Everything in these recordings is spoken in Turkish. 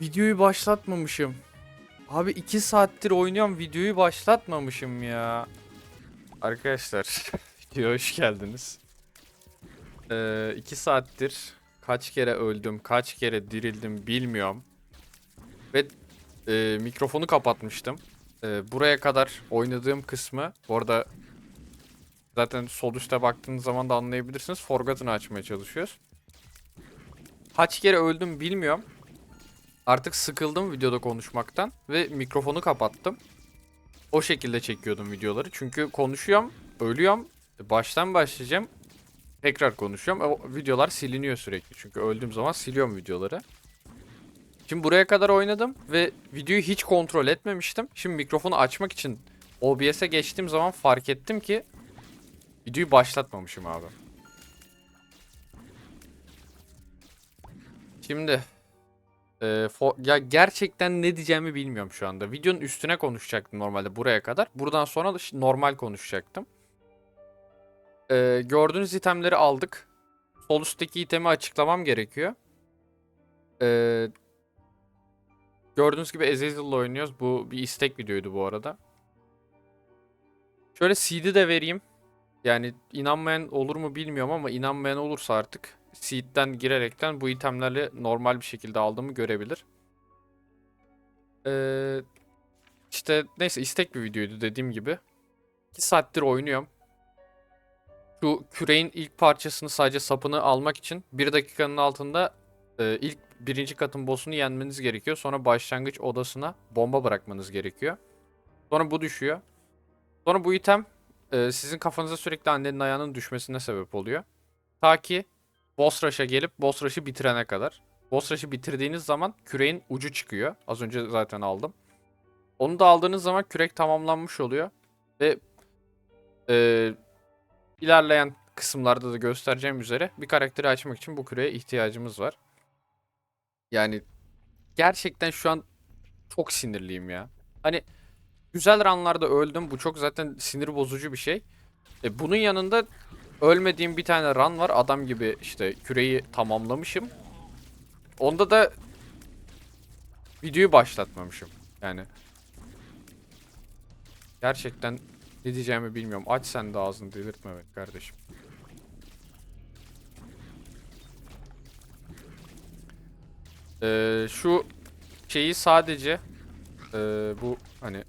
Videoyu başlatmamışım. Abi 2 saattir oynuyorum videoyu başlatmamışım ya. Arkadaşlar videoya hoş geldiniz. 2 saattir kaç kere öldüm, kaç kere dirildim bilmiyorum. Ve e, mikrofonu kapatmıştım. E, buraya kadar oynadığım kısmı, bu arada zaten sol üstte baktığınız zaman da anlayabilirsiniz. Forgotten'ı açmaya çalışıyoruz. Kaç kere öldüm bilmiyorum. Artık sıkıldım videoda konuşmaktan ve mikrofonu kapattım. O şekilde çekiyordum videoları. Çünkü konuşuyorum, ölüyorum, baştan başlayacağım. Tekrar konuşuyorum. O videolar siliniyor sürekli. Çünkü öldüğüm zaman siliyorum videoları. Şimdi buraya kadar oynadım ve videoyu hiç kontrol etmemiştim. Şimdi mikrofonu açmak için OBS'e geçtiğim zaman fark ettim ki videoyu başlatmamışım abi. Şimdi e, fo- ya gerçekten ne diyeceğimi bilmiyorum şu anda. Videonun üstüne konuşacaktım normalde buraya kadar. Buradan sonra normal konuşacaktım. E, gördüğünüz itemleri aldık. Sol üstteki itemi açıklamam gerekiyor. E, gördüğünüz gibi Azazel'la oynuyoruz. Bu bir istek videoydu bu arada. Şöyle CD de vereyim. Yani inanmayan olur mu bilmiyorum ama inanmayan olursa artık Seed'den girerekten bu itemlerle normal bir şekilde aldığımı görebilir. Ee, işte neyse istek bir videoydu dediğim gibi. 2 saattir oynuyorum. Şu küreğin ilk parçasını sadece sapını almak için 1 dakikanın altında e, ilk birinci katın boss'unu yenmeniz gerekiyor. Sonra başlangıç odasına bomba bırakmanız gerekiyor. Sonra bu düşüyor. Sonra bu item e, sizin kafanıza sürekli annenin ayağının düşmesine sebep oluyor. Ta ki boss rush'a gelip boss rush'ı bitirene kadar. Boss rush'ı bitirdiğiniz zaman küreğin ucu çıkıyor. Az önce zaten aldım. Onu da aldığınız zaman kürek tamamlanmış oluyor. Ve e, ilerleyen kısımlarda da göstereceğim üzere bir karakteri açmak için bu küreğe ihtiyacımız var. Yani gerçekten şu an çok sinirliyim ya. Hani güzel ranlarda öldüm. Bu çok zaten sinir bozucu bir şey. E, bunun yanında ölmediğim bir tane run var. Adam gibi işte küreyi tamamlamışım. Onda da videoyu başlatmamışım. Yani gerçekten ne diyeceğimi bilmiyorum. Aç sen de ağzını delirtme beni kardeşim. Ee, şu şeyi sadece ee, bu hani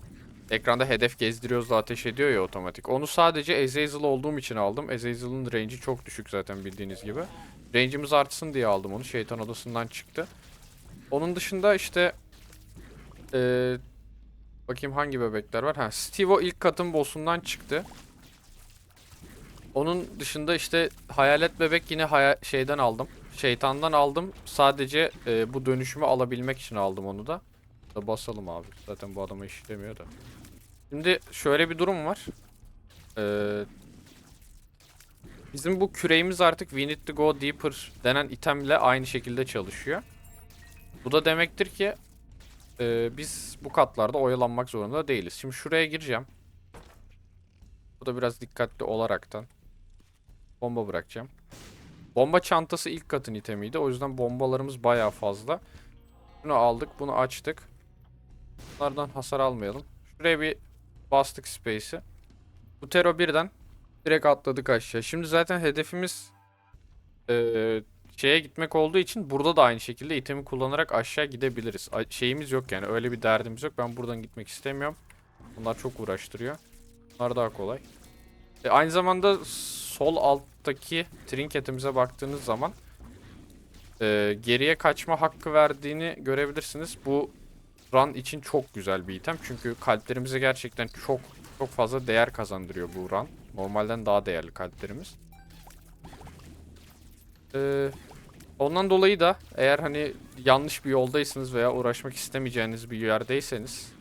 ekranda hedef gezdiriyoruz ateş ediyor ya otomatik. Onu sadece Azazel olduğum için aldım. Azazel'ın range'i çok düşük zaten bildiğiniz gibi. Range'imiz artsın diye aldım onu. Şeytan odasından çıktı. Onun dışında işte ee, bakayım hangi bebekler var. Ha, Stevo ilk katın boss'undan çıktı. Onun dışında işte hayalet bebek yine haya şeyden aldım. Şeytandan aldım. Sadece ee, bu dönüşümü alabilmek için aldım onu da. Da basalım abi. Zaten bu adama işlemiyor da. Şimdi şöyle bir durum var. Ee, bizim bu küreğimiz artık We Need to Go Deeper denen itemle aynı şekilde çalışıyor. Bu da demektir ki e, biz bu katlarda oyalanmak zorunda değiliz. Şimdi şuraya gireceğim. Bu da biraz dikkatli olaraktan. Bomba bırakacağım. Bomba çantası ilk katın itemiydi. O yüzden bombalarımız bayağı fazla. Bunu aldık, bunu açtık. Bunlardan hasar almayalım. Şuraya bir bastık space'i. Bu birden direkt atladık aşağı. Şimdi zaten hedefimiz eee, şeye gitmek olduğu için burada da aynı şekilde itemi kullanarak aşağı gidebiliriz. A- şeyimiz yok yani öyle bir derdimiz yok. Ben buradan gitmek istemiyorum. Bunlar çok uğraştırıyor. Bunlar daha kolay. E, aynı zamanda sol alttaki trinketimize baktığınız zaman e, geriye kaçma hakkı verdiğini görebilirsiniz. Bu run için çok güzel bir item. Çünkü kalplerimize gerçekten çok çok fazla değer kazandırıyor bu run. Normalden daha değerli kalplerimiz. Ee, ondan dolayı da eğer hani yanlış bir yoldaysanız veya uğraşmak istemeyeceğiniz bir yerdeyseniz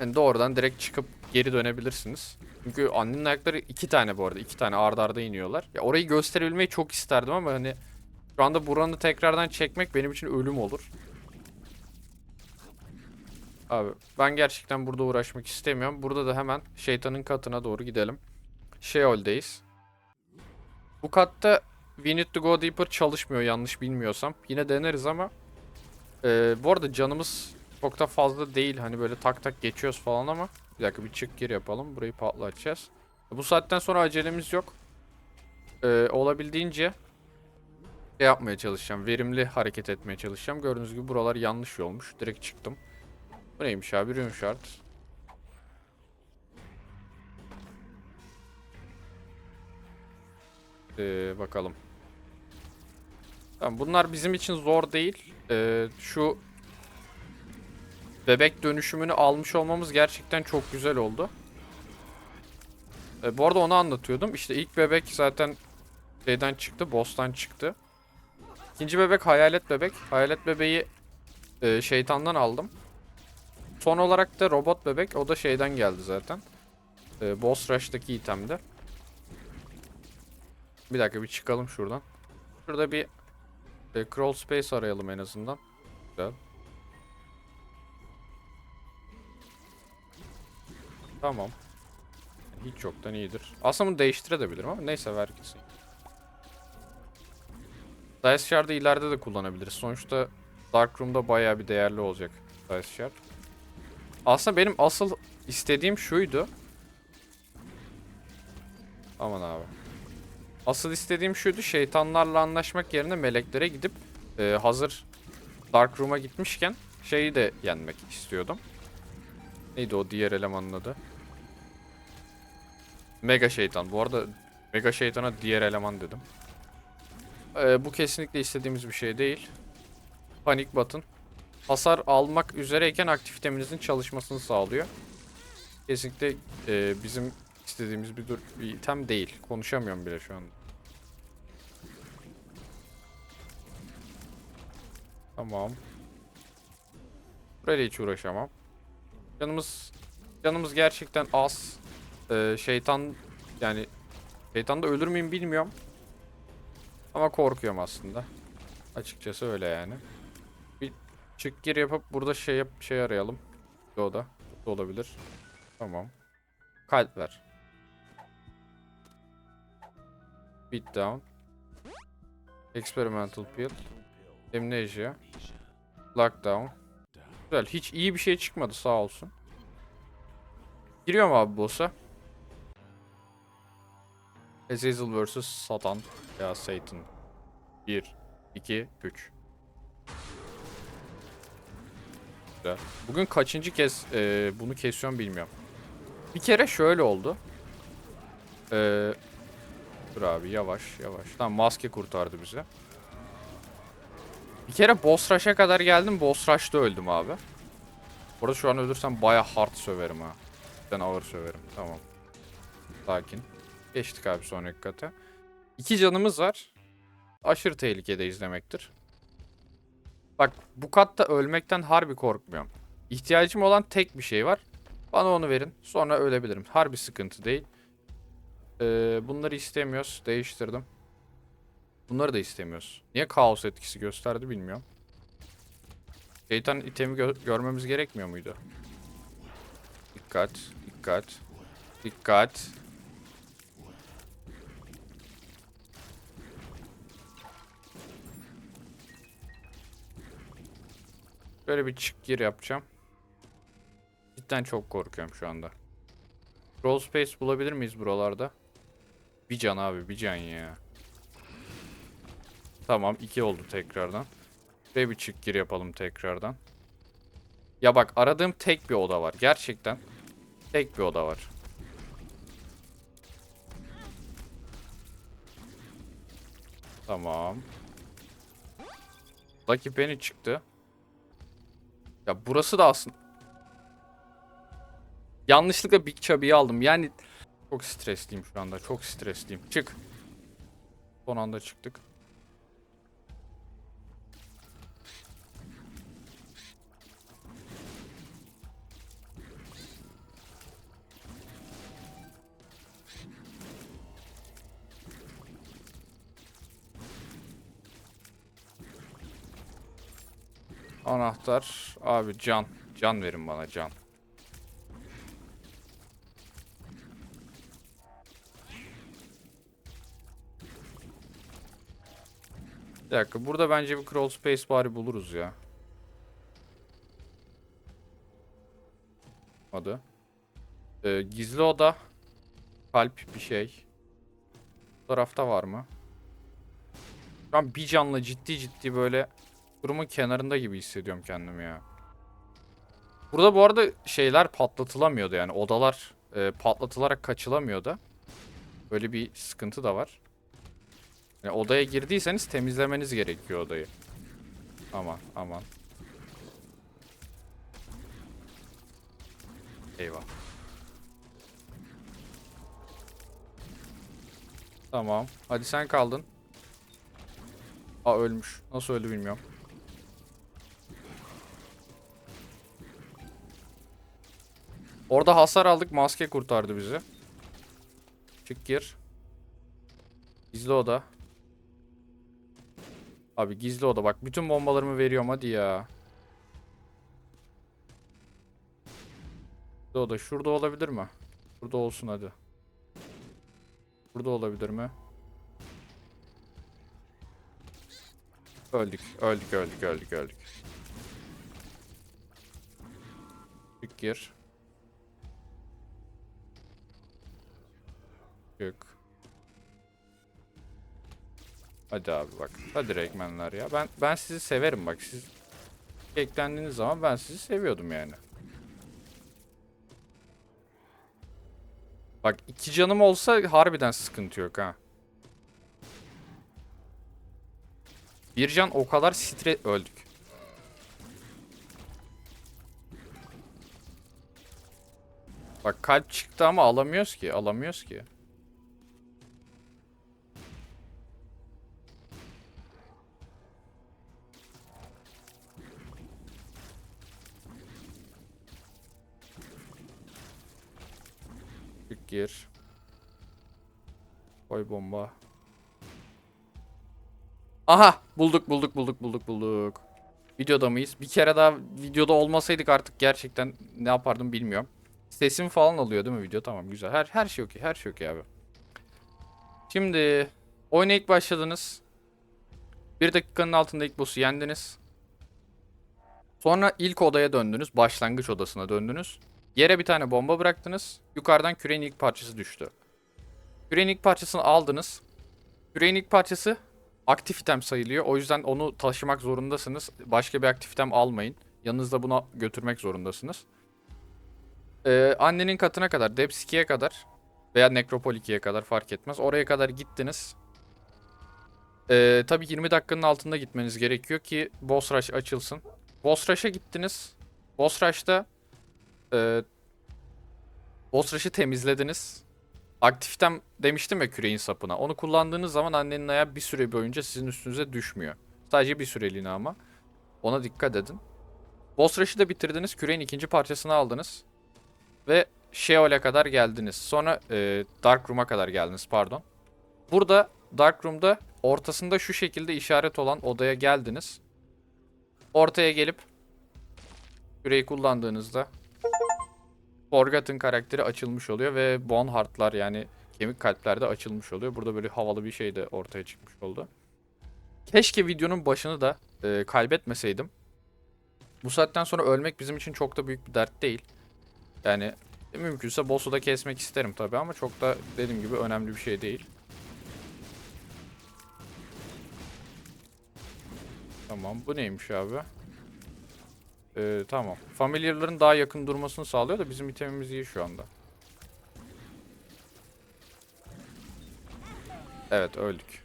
yani doğrudan direkt çıkıp geri dönebilirsiniz. Çünkü annenin ayakları iki tane bu arada. iki tane ardarda arda iniyorlar. Ya orayı gösterebilmeyi çok isterdim ama hani şu anda buranı tekrardan çekmek benim için ölüm olur. Abi ben gerçekten burada uğraşmak istemiyorum. Burada da hemen şeytanın katına doğru gidelim. Sheol'deyiz. Bu katta We Need To Go Deeper çalışmıyor yanlış bilmiyorsam. Yine deneriz ama Ee, bu arada canımız çok da fazla değil. Hani böyle tak tak geçiyoruz falan ama. Bir dakika bir çık gir yapalım. Burayı patlatacağız. Bu saatten sonra acelemiz yok. Ee, olabildiğince şey yapmaya çalışacağım. Verimli hareket etmeye çalışacağım. Gördüğünüz gibi buralar yanlış yolmuş. Direkt çıktım. Bu neymiş abi? Rune shard. Ee, bakalım. Tamam, bunlar bizim için zor değil. Ee, şu bebek dönüşümünü almış olmamız gerçekten çok güzel oldu. Ee, bu arada onu anlatıyordum. İşte ilk bebek zaten şeyden çıktı, boss'tan çıktı. İkinci bebek hayalet bebek. Hayalet bebeği e, şeytandan aldım. Son olarak da robot bebek. O da şeyden geldi zaten. E, boss rush'taki itemde. Bir dakika bir çıkalım şuradan. Şurada bir e, crawl space arayalım en azından. Güzel. Tamam. Hiç yoktan iyidir. Aslında bunu değiştirebilirim ama neyse ver gitsin. Dice Shard'ı ileride de kullanabiliriz. Sonuçta Darkroom'da bayağı bir değerli olacak Dice Shard. Aslında benim asıl istediğim şuydu. Aman abi. Asıl istediğim şuydu. Şeytanlarla anlaşmak yerine meleklere gidip e, hazır Darkroom'a gitmişken şeyi de yenmek istiyordum. Neydi o diğer elemanın adı? Mega şeytan. Bu arada Mega şeytana diğer eleman dedim. Ee, bu kesinlikle istediğimiz bir şey değil. Panik button. Hasar almak üzereyken aktiviteminizin çalışmasını sağlıyor. Kesinlikle e, bizim istediğimiz bir, dur bir item değil. Konuşamıyorum bile şu anda. Tamam. Burayla hiç uğraşamam. Canımız canımız gerçekten az. Ee, şeytan yani şeytan da ölür müyüm bilmiyorum. Ama korkuyorum aslında. Açıkçası öyle yani. Çık gir yapıp burada şey yap şey arayalım. O da. Olabilir. Tamam. Kalp ver. Beat down. Experimental pill. Amnesia. Lockdown. Güzel. Hiç iyi bir şey çıkmadı sağ olsun. Giriyorum abi boss'a. Azazel vs Satan ya Satan. 1 2 3 Güzel. Bugün kaçıncı kez e, bunu kesiyorum bilmiyorum. Bir kere şöyle oldu. E, dur abi yavaş yavaş. Tamam maske kurtardı bizi. Bir kere boss rush'a kadar geldim. Boss rush'ta öldüm abi. Burada şu an ölürsem baya hard söverim ha. Ben ağır söverim. Tamam. Sakin. Geçtik abi sonraki kata. İki canımız var. Aşırı tehlikedeyiz demektir. Bak bu katta ölmekten harbi korkmuyorum. İhtiyacım olan tek bir şey var. Bana onu verin. Sonra ölebilirim. Harbi sıkıntı değil. Ee, bunları istemiyoruz. Değiştirdim. Bunları da istemiyoruz. Niye kaos etkisi gösterdi bilmiyorum. Şeytan itemi gö- görmemiz gerekmiyor muydu? Dikkat, dikkat, dikkat. Böyle bir çık gir yapacağım. Cidden çok korkuyorum şu anda. Roll space bulabilir miyiz buralarda? Bir can abi bir can ya. Tamam iki oldu tekrardan. Ve bir çık gir yapalım tekrardan. Ya bak aradığım tek bir oda var. Gerçekten tek bir oda var. Tamam. Lucky Penny çıktı. Ya burası da aslında... Yanlışlıkla Big Chubby'yi aldım. Yani çok stresliyim şu anda. Çok stresliyim. Çık. Son anda çıktık. Anahtar. Abi can. Can verin bana can. Bir dakika burada bence bir crawl space bari buluruz ya. Adı. Ee, gizli oda. Kalp bir şey. Bu tarafta var mı? Ben bir canla ciddi ciddi böyle durumun kenarında gibi hissediyorum kendimi ya. Burada bu arada şeyler patlatılamıyordu yani odalar e, patlatılarak kaçılamıyordu. Böyle bir sıkıntı da var. Yani odaya girdiyseniz temizlemeniz gerekiyor odayı. Aman aman. Eyvah. Tamam. Hadi sen kaldın. Aa ölmüş. Nasıl öldü bilmiyorum. Orada hasar aldık. Maske kurtardı bizi. Çık gir. Gizli oda. Abi gizli oda bak. Bütün bombalarımı veriyorum hadi ya. Gizli oda. Şurada olabilir mi? Burada olsun hadi. Burada olabilir mi? Öldük. Öldük öldük öldük öldük. Çık gir. Çık. Hadi abi bak. Hadi renkmenler ya. Ben ben sizi severim bak. Siz eklendiğiniz zaman ben sizi seviyordum yani. Bak iki canım olsa harbiden sıkıntı yok ha. Bir can o kadar stre öldük. Bak kalp çıktı ama alamıyoruz ki. Alamıyoruz ki. Çık gir. Koy bomba. Aha bulduk bulduk bulduk bulduk bulduk. Videoda mıyız? Bir kere daha videoda olmasaydık artık gerçekten ne yapardım bilmiyorum. Sesim falan alıyor değil mi video? Tamam güzel. Her her şey okey. Her şey okey abi. Şimdi oyuna ilk başladınız. Bir dakikanın altında ilk boss'u yendiniz. Sonra ilk odaya döndünüz. Başlangıç odasına döndünüz. Yere bir tane bomba bıraktınız. Yukarıdan küreğin ilk parçası düştü. Küreğin ilk parçasını aldınız. Küreğin ilk parçası aktif item sayılıyor. O yüzden onu taşımak zorundasınız. Başka bir aktif item almayın. Yanınızda buna götürmek zorundasınız. Ee, annenin katına kadar, Depths 2'ye kadar veya Nekropol 2'ye kadar fark etmez. Oraya kadar gittiniz. Ee, tabii 20 dakikanın altında gitmeniz gerekiyor ki boss rush açılsın. Boss rush'a gittiniz. Boss rush'ta e, boss rush'ı temizlediniz. Aktiftem demiştim ya küreğin sapına. Onu kullandığınız zaman annenin ayağı bir süre boyunca sizin üstünüze düşmüyor. Sadece bir süreliğine ama. Ona dikkat edin. Boss rush'ı da bitirdiniz. Küreğin ikinci parçasını aldınız. Ve Sheol'e kadar geldiniz. Sonra e, Dark Room'a kadar geldiniz pardon. Burada Dark Room'da ortasında şu şekilde işaret olan odaya geldiniz. Ortaya gelip küreği kullandığınızda Forgotten karakteri açılmış oluyor ve Bone Heart'lar yani kemik kalpler de açılmış oluyor. Burada böyle havalı bir şey de ortaya çıkmış oldu. Keşke videonun başını da e, kaybetmeseydim. Bu saatten sonra ölmek bizim için çok da büyük bir dert değil. Yani mümkünse boss'u da kesmek isterim tabii ama çok da dediğim gibi önemli bir şey değil. Tamam bu neymiş abi? Ee, tamam. Familiar'ların daha yakın durmasını sağlıyor da bizim itemimiz iyi şu anda. Evet öldük.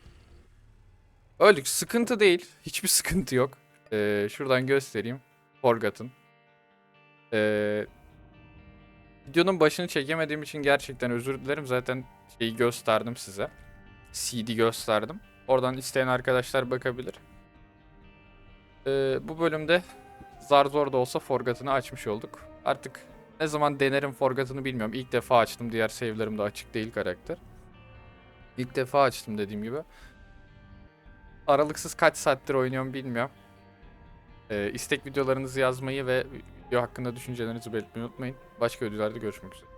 Öldük. Sıkıntı değil. Hiçbir sıkıntı yok. Ee, şuradan göstereyim. Forgotten. Ee, videonun başını çekemediğim için gerçekten özür dilerim. Zaten şeyi gösterdim size. CD gösterdim. Oradan isteyen arkadaşlar bakabilir. Ee, bu bölümde zar zor da olsa Forgotten'ı açmış olduk. Artık ne zaman denerim Forgotten'ı bilmiyorum. İlk defa açtım. Diğer save'lerim de açık değil karakter. İlk defa açtım dediğim gibi. Aralıksız kaç saattir oynuyorum bilmiyorum. Ee, istek videolarınızı yazmayı ve video hakkında düşüncelerinizi belirtmeyi unutmayın. Başka videolarda görüşmek üzere.